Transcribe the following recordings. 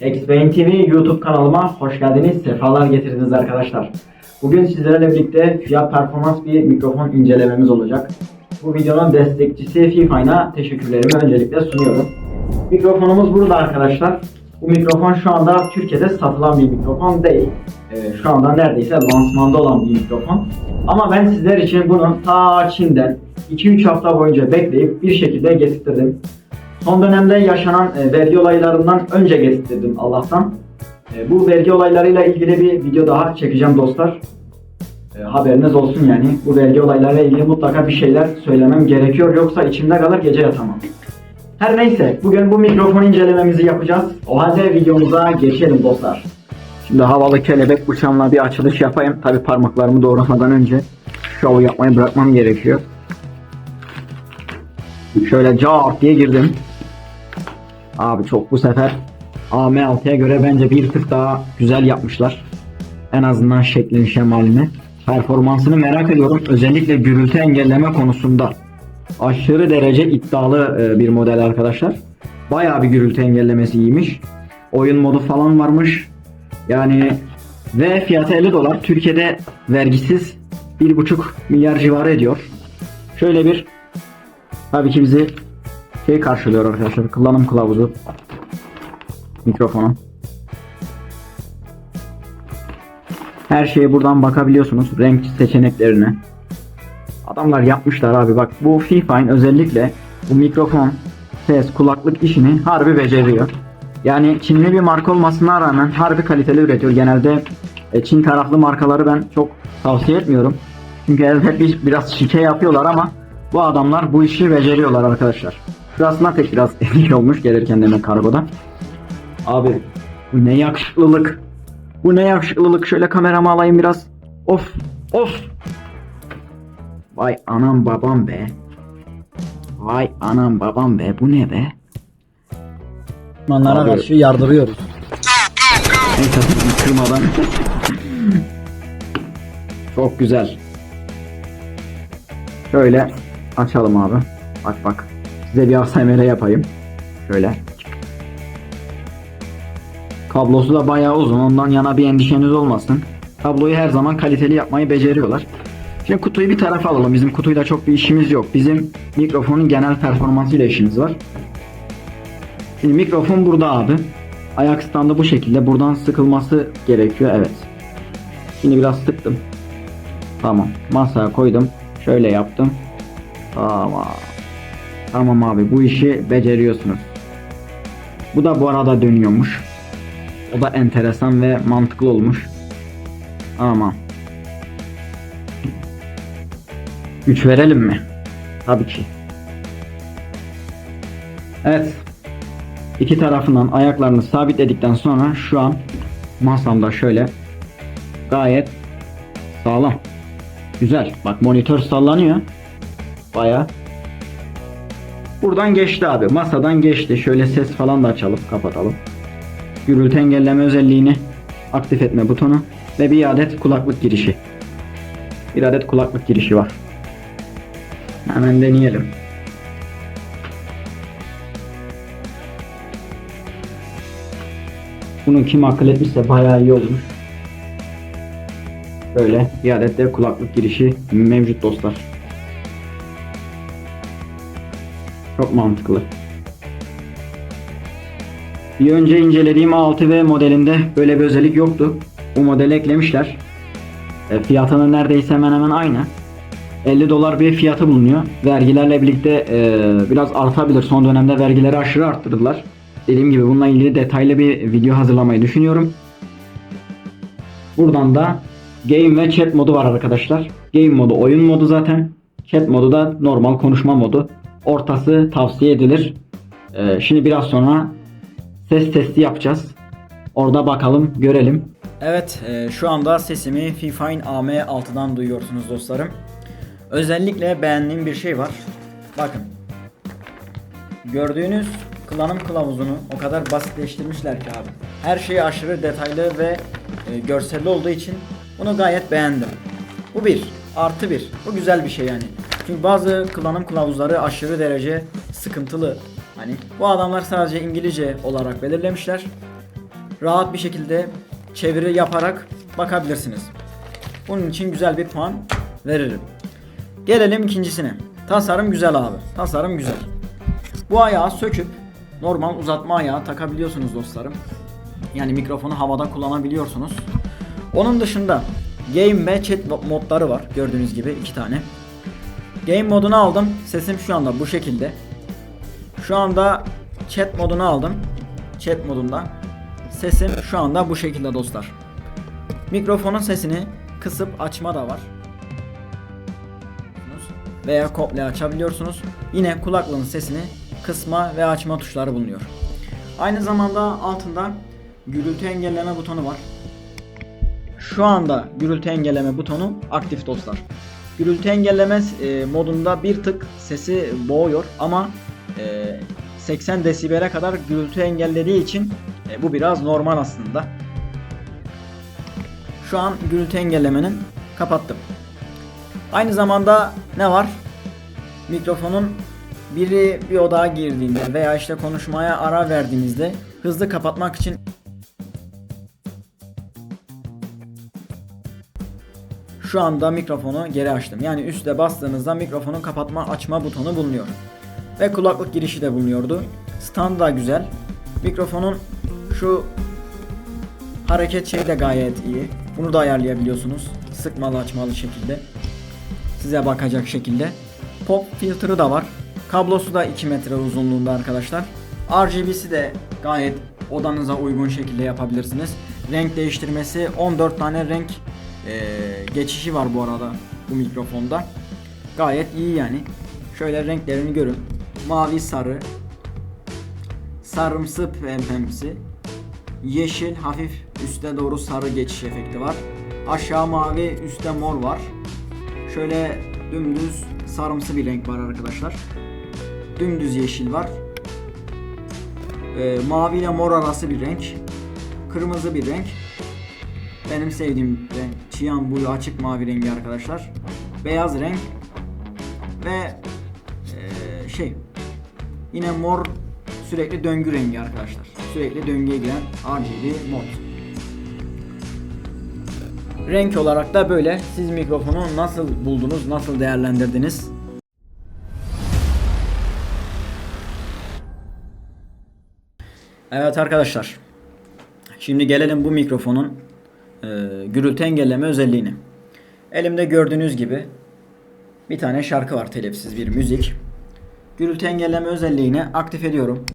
Explain TV YouTube kanalıma hoş geldiniz, sefalar getirdiniz arkadaşlar. Bugün sizlerle birlikte fiyat performans bir mikrofon incelememiz olacak. Bu videonun destekçisi Fifayna teşekkürlerimi öncelikle sunuyorum. Mikrofonumuz burada arkadaşlar. Bu mikrofon şu anda Türkiye'de satılan bir mikrofon değil. Ee, şu anda neredeyse lansmanda olan bir mikrofon. Ama ben sizler için bunu ta Çin'den 2-3 hafta boyunca bekleyip bir şekilde getirttirdim. Son dönemde yaşanan e, vergi olaylarından önce getirdim Allah'tan. E, bu vergi olaylarıyla ilgili bir video daha çekeceğim dostlar. E, haberiniz olsun yani. Bu vergi olaylarıyla ilgili mutlaka bir şeyler söylemem gerekiyor. Yoksa içimde kalır gece yatamam. Her neyse bugün bu mikrofon incelememizi yapacağız. O halde videomuza geçelim dostlar. Şimdi havalı kelebek bıçağımla bir açılış yapayım. Tabi parmaklarımı doğramadan önce şovu yapmayı bırakmam gerekiyor. Şöyle cart diye girdim. Abi çok bu sefer AM6'ya göre bence bir tık daha güzel yapmışlar. En azından şeklini şemalini. Performansını merak ediyorum. Özellikle gürültü engelleme konusunda. Aşırı derece iddialı e, bir model arkadaşlar. Bayağı bir gürültü engellemesi iyiymiş. Oyun modu falan varmış. Yani ve fiyatı 50 dolar. Türkiye'de vergisiz 1,5 milyar civarı ediyor. Şöyle bir tabii ki bizi şey karşılıyor arkadaşlar. Kullanım kılavuzu. Mikrofonu. Her şeye buradan bakabiliyorsunuz. Renk seçeneklerine. Adamlar yapmışlar abi bak bu Fifine özellikle bu mikrofon, ses, kulaklık işini harbi beceriyor. Yani Çinli bir marka olmasına rağmen harbi kaliteli üretiyor. Genelde e, Çin taraflı markaları ben çok tavsiye etmiyorum. Çünkü evet bir, biraz şike yapıyorlar ama bu adamlar bu işi beceriyorlar arkadaşlar. Şurasına tek biraz ezik olmuş gelirken demek kargoda. Abi bu ne yakışıklılık. Bu ne yakışıklılık. Şöyle kameramı alayım biraz. Of of. Vay anam babam be. Vay anam babam be. Bu ne be? Düşmanlara Abi. karşı yardırıyoruz. Neyse kırmadan. Çok güzel. Şöyle açalım abi. Bak bak. Size bir ASMR yapayım. Şöyle. Kablosu da bayağı uzun. Ondan yana bir endişeniz olmasın. Kabloyu her zaman kaliteli yapmayı beceriyorlar. Şimdi kutuyu bir tarafa alalım. Bizim kutuyla çok bir işimiz yok. Bizim mikrofonun genel performansıyla işimiz var. Şimdi mikrofon burada abi. Ayak standı bu şekilde. Buradan sıkılması gerekiyor. Evet. Şimdi biraz sıktım. Tamam. Masaya koydum. Şöyle yaptım. Tamam. Tamam abi bu işi beceriyorsunuz. Bu da bu arada dönüyormuş. O da enteresan ve mantıklı olmuş. Ama güç verelim mi? Tabii ki. Evet. İki tarafından ayaklarını sabitledikten sonra şu an masamda şöyle gayet sağlam. Güzel. Bak monitör sallanıyor. Baya. Buradan geçti abi. Masadan geçti. Şöyle ses falan da açalım, kapatalım. Gürültü engelleme özelliğini aktif etme butonu ve bir adet kulaklık girişi. Bir adet kulaklık girişi var. Hemen deneyelim. Bunu kim akıl etmişse bayağı iyi olmuş. Böyle bir adet de kulaklık girişi mevcut dostlar. Çok mantıklı. Bir önce incelediğim A6V modelinde böyle bir özellik yoktu. Bu modeli eklemişler. E, fiyatının neredeyse hemen hemen aynı. 50 dolar bir fiyatı bulunuyor. Vergilerle birlikte e, biraz artabilir. Son dönemde vergileri aşırı arttırdılar. Dediğim gibi bununla ilgili detaylı bir video hazırlamayı düşünüyorum. Buradan da game ve chat modu var arkadaşlar. Game modu oyun modu zaten. Chat modu da normal konuşma modu. Ortası tavsiye edilir. Ee, şimdi biraz sonra ses testi yapacağız. Orada bakalım görelim. Evet e, şu anda sesimi Fifine AM6'dan duyuyorsunuz dostlarım. Özellikle beğendiğim bir şey var. Bakın. Gördüğünüz kullanım kılavuzunu o kadar basitleştirmişler ki abi. Her şey aşırı detaylı ve e, görselli olduğu için bunu gayet beğendim. Bu bir. Artı bir. Bu güzel bir şey yani. Çünkü bazı kullanım kılavuzları aşırı derece sıkıntılı. Hani bu adamlar sadece İngilizce olarak belirlemişler. rahat bir şekilde çeviri yaparak bakabilirsiniz. Bunun için güzel bir puan veririm. Gelelim ikincisine. Tasarım güzel abi. Tasarım güzel. Bu ayağı söküp normal uzatma ayağı takabiliyorsunuz dostlarım. Yani mikrofonu havada kullanabiliyorsunuz. Onun dışında game ve chat modları var. Gördüğünüz gibi iki tane. Game modunu aldım. Sesim şu anda bu şekilde. Şu anda chat modunu aldım. Chat modunda. Sesim şu anda bu şekilde dostlar. Mikrofonun sesini kısıp açma da var. Veya komple açabiliyorsunuz. Yine kulaklığın sesini kısma ve açma tuşları bulunuyor. Aynı zamanda altında gürültü engelleme butonu var. Şu anda gürültü engelleme butonu aktif dostlar. Gürültü engelleme e, modunda bir tık sesi boğuyor ama e, 80 desibele kadar gürültü engellediği için e, bu biraz normal aslında. Şu an gürültü engellemenin kapattım. Aynı zamanda ne var? Mikrofonun biri bir odaya girdiğinde veya işte konuşmaya ara verdiğinizde hızlı kapatmak için Şu anda mikrofonu geri açtım. Yani üstte bastığınızda mikrofonun kapatma açma butonu bulunuyor. Ve kulaklık girişi de bulunuyordu. Stand da güzel. Mikrofonun şu hareket şeyi de gayet iyi. Bunu da ayarlayabiliyorsunuz. Sıkmalı açmalı şekilde. Size bakacak şekilde. Pop filtre da var. Kablosu da 2 metre uzunluğunda arkadaşlar. RGB'si de gayet odanıza uygun şekilde yapabilirsiniz. Renk değiştirmesi 14 tane renk geçişi var bu arada bu mikrofonda. Gayet iyi yani. Şöyle renklerini görün. Mavi, sarı, sarımsı pembemsi, yeşil hafif üste doğru sarı geçiş efekti var. Aşağı mavi, üstte mor var. Şöyle dümdüz sarımsı bir renk var arkadaşlar. Dümdüz yeşil var. Ee, mavi ile mor arası bir renk. Kırmızı bir renk. Benim sevdiğim renk çiyan buyu açık mavi rengi arkadaşlar. Beyaz renk ve ee, şey yine mor sürekli döngü rengi arkadaşlar. Sürekli döngüye giren RGB mod. Renk olarak da böyle. Siz mikrofonu nasıl buldunuz, nasıl değerlendirdiniz? Evet arkadaşlar. Şimdi gelelim bu mikrofonun e, gürültü engelleme özelliğine. Elimde gördüğünüz gibi bir tane şarkı var telifsiz bir müzik. Gürültü engelleme özelliğini aktif ediyorum.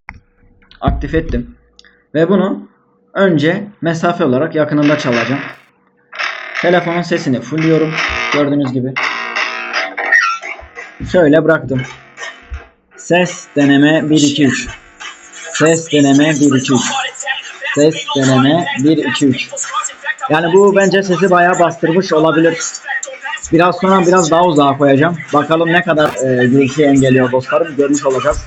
Aktif ettim. Ve bunu önce mesafe olarak yakınında çalacağım. Telefonun sesini fullliyorum. Gördüğünüz gibi. Şöyle bıraktım. Ses deneme 1 2 3. Ses deneme 1 2 3. Ses deneme 1 2 3. Yani bu bence sesi bayağı bastırmış olabilir. Biraz sonra biraz daha uzağa koyacağım. Bakalım ne kadar e, gürültüyü engelliyor dostlarım. Görmüş olacağız.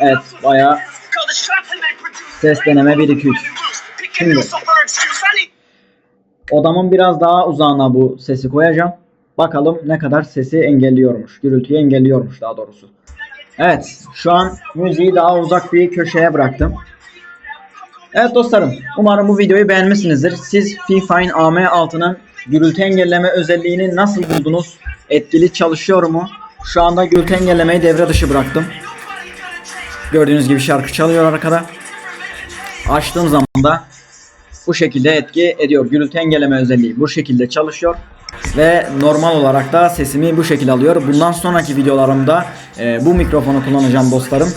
Evet bayağı ses deneme 1 2 3. Şimdi odamın biraz daha uzağına bu sesi koyacağım. Bakalım ne kadar sesi engelliyormuş. Gürültüyü engelliyormuş daha doğrusu. Evet şu an müziği daha uzak bir köşeye bıraktım. Evet dostlarım umarım bu videoyu beğenmişsinizdir. Siz Fifine AM6'nın gürültü engelleme özelliğini nasıl buldunuz? Etkili çalışıyor mu? Şu anda gürültü engellemeyi devre dışı bıraktım. Gördüğünüz gibi şarkı çalıyor arkada. Açtığım zaman da bu şekilde etki ediyor. Gürültü engelleme özelliği bu şekilde çalışıyor. Ve normal olarak da sesimi bu şekilde alıyor. Bundan sonraki videolarımda e, bu mikrofonu kullanacağım dostlarım.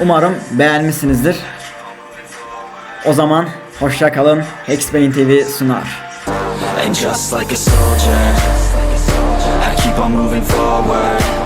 Umarım beğenmişsinizdir. O zaman hoşça kalın. Hexbane TV sunar. And just like a soldier, I keep on moving forward.